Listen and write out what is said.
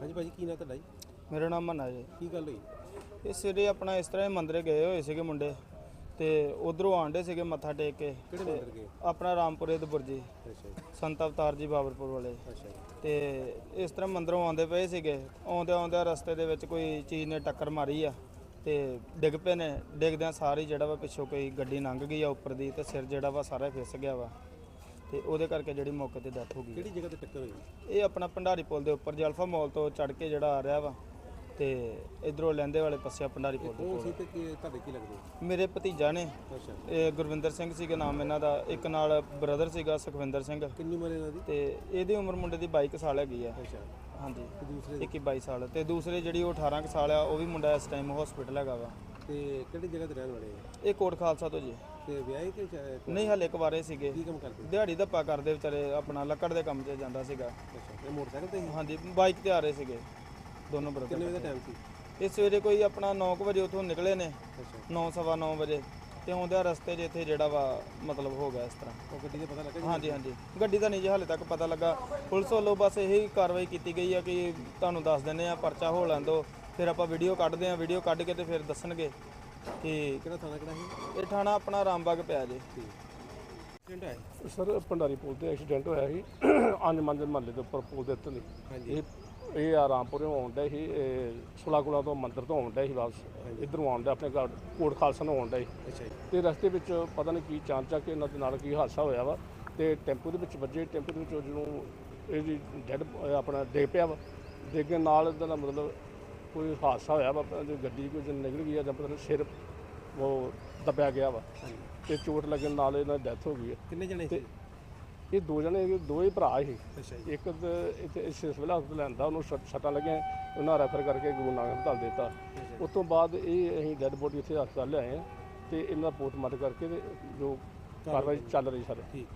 ਹਾਂਜੀ ਭਾਜੀ ਕੀ ਨਾਂ ਤੁਹਾਡਾ ਜੀ? ਮੇਰਾ ਨਾਮ ਮੰਨਾ ਜੀ। ਕੀ ਗੱਲ ਹੋਈ? ਇਹ ਸਵੇਰੇ ਆਪਣਾ ਇਸ ਤਰ੍ਹਾਂ ਹੀ ਮੰਦਰੇ ਗਏ ਹੋਏ ਸੀਗੇ ਮੁੰਡੇ ਤੇ ਉਧਰੋਂ ਆਂਡੇ ਸੀਗੇ ਮੱਥਾ ਟੇਕ ਕੇ ਕਿਹੜੇ ਮੰਦਰ ਗਏ? ਆਪਣਾ ਰਾਮਪੁਰੇ ਦੇ ਬੁਰਜੀ ਅੱਛਾ ਜੀ। ਸੰਤ ਅਵਤਾਰ ਜੀ ਬਾਬਰਪੁਰ ਵਾਲੇ। ਅੱਛਾ ਜੀ। ਤੇ ਇਸ ਤਰ੍ਹਾਂ ਮੰਦਰੋਂ ਆਉਂਦੇ ਪਏ ਸੀਗੇ ਆਉਂਦੇ ਆਉਂਦੇ ਰਸਤੇ ਦੇ ਵਿੱਚ ਕੋਈ ਚੀਜ਼ ਨੇ ਟੱਕਰ ਮਾਰੀ ਆ ਤੇ ਡਿੱਗ ਪਏ ਨੇ ਡਿੱਗਦਿਆਂ ਸਾਰੀ ਜਿਹੜਾ ਵਾ ਪਿੱਛੋਂ ਕੋਈ ਗੱਡੀ ਲੰਘ ਗਈ ਆ ਉੱਪਰ ਦੀ ਤੇ ਸਿਰ ਜਿਹੜਾ ਵਾ ਸਾਰਾ ਫਿਸ ਗਿਆ ਵਾ। ਤੇ ਉਹਦੇ ਕਰਕੇ ਜਿਹੜੀ ਮੌਕੇ ਤੇ ਡੈਥ ਹੋ ਗਈ ਕਿਹੜੀ ਜਗ੍ਹਾ ਤੇ ਟੱਕਰ ਹੋਈ? ਇਹ ਆਪਣਾ ਭੰਡਾਰੀ ਪੁਲ ਦੇ ਉੱਪਰ ਜਲਫਾ ਮਾਲ ਤੋਂ ਚੜ ਕੇ ਜਿਹੜਾ ਆ ਰਿਹਾ ਵਾ ਤੇ ਇਧਰੋਂ ਲੈਂਦੇ ਵਾਲੇ ਪਾਸੇ ਆ ਭੰਡਾਰੀ ਪੁਲ ਦੇ ਕੌਣ ਕੋਲ। ਸੀ ਤੇ ਕੀ ਤੁਹਾਡੇ ਕੀ ਲੱਗਦੇ? ਮੇਰੇ ਭਤੀਜਾ ਨੇ। ਅੱਛਾ। ਇਹ ਗੁਰਵਿੰਦਰ ਸਿੰਘ ਸੀਗਾ ਨਾਮ ਇਹਨਾਂ ਦਾ ਇੱਕ ਨਾਲ ਬ੍ਰਦਰ ਸੀਗਾ ਸੁਖਵਿੰਦਰ ਸਿੰਘ। ਕਿੰਨੀ ਉਮਰ ਇਹਨਾਂ ਦੀ? ਤੇ ਇਹਦੀ ਉਮਰ ਮੁੰਡੇ ਦੀ 22 ਕੁ ਸਾਲ ਹੈਗੀ ਆ। ਅੱਛਾ। ਹਾਂਜੀ। ਤੇ ਦੂਸਰੇ? 21 22 ਸਾਲ। ਤੇ ਦੂਸਰੇ ਜਿਹੜੀ ਉਹ 18 ਕੁ ਸਾਲ ਆ ਉਹ ਵੀ ਮੁੰਡਾ ਇਸ ਟਾਈਮ ਹਸਪੀਟਲ ਹੈਗਾ ਵਾ। ਤੇ ਕਿਹੜੀ ਜਗ੍ਹਾ ਤੇ ਰਹਿਣ ਵਾਲੇ ਆ? ਇਹ ਕੋਟ ਖਾਲਸਾ ਤੋਂ ਜੀ। ਤੇ ਵਿਆਹੇ ਕਿ ਸ਼ਾਇਦ- ਨਹੀਂ ਹਲੇ ਕੁਵਾਰੇ ਸੀਗੇ। ਕੀ ਕੰਮ ਕਰਦੇ? ਦਿਹਾੜੀ ਧੱਪਾ ਕਰਦੇ ਵਿਚਾਰੇ ਆਪਣਾ ਲੱਕੜ ਦੇ ਕੰਮ 'ਚ ਜਾਂਦਾ ਸੀਗਾ। ਅੱਛਾ ਇਹ ਮੋਟਰਸਾਈਕਲ ਤੇ ਸੀ? ਹਾਂਜੀ ਬਾਈਕ ਤੇ ਆ ਰਹੇ ਸੀਗੇ ਦੋਨੋਂ ਕਿੰਨੇ ਬ੍ਰਦਰ ਵਜੇ ਦਾ ਟਾਈਮ ਸੀ? ਇਹ ਸਵੇਰੇ ਕੋਈ ਆਪਣਾ 9 ਵਜੇ ਉੱਥੋਂ ਨਿਕਲੇ ਨੇ। ਅੱਛਾ। 9 ਸਵਾ 9 ਵਜੇ। ਤੇ ਆਉਂਦਿਆਂ ਰਸਤੇ 'ਚ ਇੱਥੇ ਜਿਹੜਾ ਵਾ ਮਤਲਬ ਹੋ ਗਿਆ ਇਸ ਤਰ੍ਹਾਂ। ਉਹ ਗੱਡੀ ਦਾ ਪਤਾ ਲੱਗਾ ਜੀ? ਹਾਂਜੀ ਹਾਂਜੀ। ਗੱਡੀ ਦਾ ਨਹੀਂ ਜੀ ਹਾਲੇ ਤੱਕ ਪਤਾ ਲੱਗਾ। ਪੁਲਿਸ ਵੱਲੋਂ ਬਸ ਇਹੀ ਕਾਰਵਾਈ ਕੀਤੀ ਗਈ ਆ ਕਿ ਤੁਹਾਨੂੰ ਦੱਸ ਦਿੰਦੇ ਆ ਪਰਚਾ ਹੋ ਲੈਣ ਦਿਓ। ਫਿਰ ਆਪਾਂ ਵੀਡੀਓ ਕੱਢਦੇ ਆ ਵੀਡੀਓ ਕੱਢ ਕੇ ਤੇ ਫਿਰ ਦੱਸਣਗੇ ਕਿ ਕਿਹੜਾ ਥਾਣਾ ਕਿਹੜਾ ਸੀ? ਇਹ ਥਾਣਾ ਆਪਣਾ ਰਾਮਬਾਗ ਪਿਆ ਜੀ। ਪਿੰਡ ਹੈ ਸਰ ਭੰਡਾਰੀ ਪੁਲ ਤੇ ਐਕਸੀਡੈਂਟ ਹੋਇਆ ਸੀ। ਅੰਜ ਮੰਜ ਮਹੱਲੇ ਦੇ ਉੱਪਰ ਪੁਲ ਦੇ ਉੱਤੇ ਦੀ ਹਾਂਜੀ। ਇਹ ਇਹ ਆਰਾਮਪੁਰੋਂ ਆਉਂਦਾ ਸੀ ਸੁਲਾ ਗੁਲਾ ਤੋਂ ਮੰਦਿਰ ਤੋਂ ਆਉਂਦਾ ਸੀ ਵਾਪਸ। ਇਧਰੋਂ ਆਉਂਦਾ ਆਪਣੇ ਘਰ ਕੋਟ ਖਾਲਸਾ ਨੂੰ ਆਉਂਦਾ ਸੀ। ਅੱਛਾ ਜੀ। ਤੇ ਰਸਤੇ ਵਿੱਚ ਪਤਾ ਨਹੀਂ ਕੀ ਚਾਂਚ ਚੱਕ ਇਹਨਾਂ ਦੇ ਨਾਲ ਕੀ ਹਾਦਸਾ ਹੋਇਆ ਵਾ। ਤੇ ਟੈਂਪੂ ਦੇ ਵਿੱਚ ਵੱਜੇ ਟੈਂਪੂ ਦੇ ਵਿੱਚ ਉਹ ਜਦੋਂ ਇਹਦੀ ਡੈਡ ਆਪਣਾ ਡਿੱਗ ਪਿਆ ਵਾ। ਡਿੱਗਣ ਨਾਲ ਇਹਦਾ ਮਤਲਬ ਕੋਈ ਹਾਦਸਾ ਹੋਇਆ ਵਾ ਜੋ ਗੱਡੀ ਕੋਈ ਨਿਕਲ ਗਈ ਆ ਜਾਂ ਪਤਾ ਨਹੀਂ ਸਿਰ ਉਹ ਦਬਿਆ ਗਿਆ ਵਾ। ਤੇ ਚੋਟ ਲੱਗਣ ਨਾਲ ਇਹਨਾਂ ਦੀ ਡੈਥ ਹੋ ਗਈ ਹੈ ਕਿੰਨੇ ਜਣੇ ਸੀ? ਇਹ ਦੋ ਜਣੇ ਦੋ ਹੀ ਭਰਾ ਸੀ। ਇੱਕ ਇੱਥੇ ਇਸ ਸਿਵਲ ਹਸਪਤਾਲ ਲੈਂਦਾ ਉਹਨੂੰ ਸੱਟ- ਲੱਗੀਆਂ ਉਹਨਾਂ ਰੈਫਰ ਕਰਕੇ ਗੁਰੂ ਨਾਨਕ ਹਸਪਤਾਲ ਦਿੱਤਾ। ਉਸ ਤੋਂ ਬਾਅਦ ਇਹ ਅਸੀਂ ਡੈੱਡ ਬੋਡੀ ਇੱਥੇ ਹਸਪਤਾਲ ਲਿਆਏ ਆ ਤੇ ਇਹਨਾਂ ਪੋਸਟਮਾਰਟਮ ਕਰਕੇ ਜੋ ਕਾਰਵਾਈ ਚੱਲ ਰਹੀ ਸਰ। ਠੀਕ।